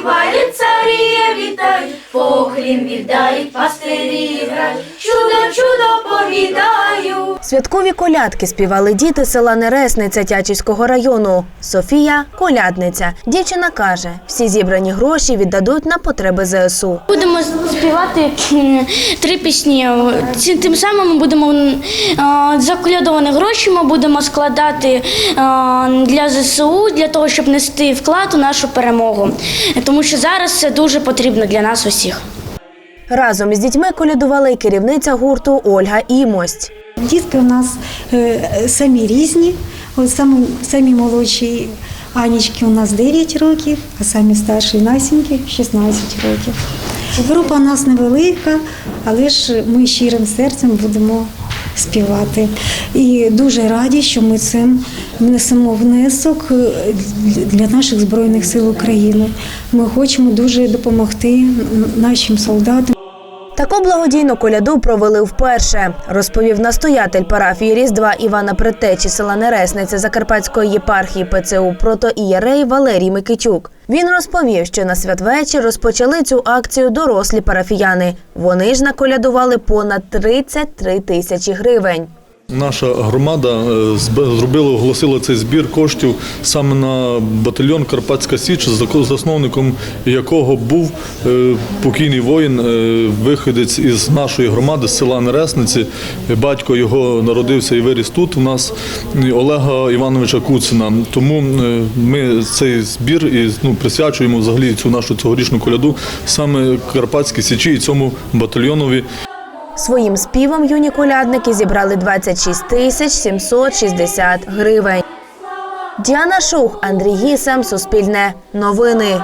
співають, царі вітають, поклін віддають пастирі. Святкові колядки співали діти села Нересниця Тячівського району. Софія колядниця. Дівчина каже, всі зібрані гроші віддадуть на потреби ЗСУ. Будемо співати три пісні. Тим самим ми будемо заколядовані гроші. Ми будемо складати для ЗСУ для того, щоб нести вклад у нашу перемогу. Тому що зараз це дуже потрібно для нас усіх. Разом із дітьми колядувала й керівниця гурту Ольга Імость. Дітки у нас самі різні. От самі, самі молодші Анічки у нас 9 років, а самі старші Насіньки 16 років. Група у нас невелика, але ж ми щирим серцем будемо співати. І дуже раді, що ми цим внесемо внесок е, для наших Збройних сил України. Ми хочемо дуже допомогти нашим солдатам. Таку благодійну коляду провели вперше, розповів настоятель парафії Різдва Івана Притечі села Нересниця Закарпатської єпархії ПЦУ протоієрей Валерій Микичук. Він розповів, що на святвечір розпочали цю акцію дорослі парафіяни. Вони ж наколядували понад 33 тисячі гривень. Наша громада е, зробила, оголосила цей збір коштів саме на батальйон Карпатська Січ, засновником якого був е, покійний воїн, е, виходець із нашої громади з села Нересниці. Батько його народився і виріс тут. У нас Олега Івановича Куцина. Тому ми цей збір і ну, присвячуємо взагалі цю нашу цьогорічну коляду саме Карпатській Січі і цьому батальйонові. Своїм співом юні колядники зібрали 26 тисяч 760 гривень. Діана Шух, Андрій Гісем, Суспільне, Новини.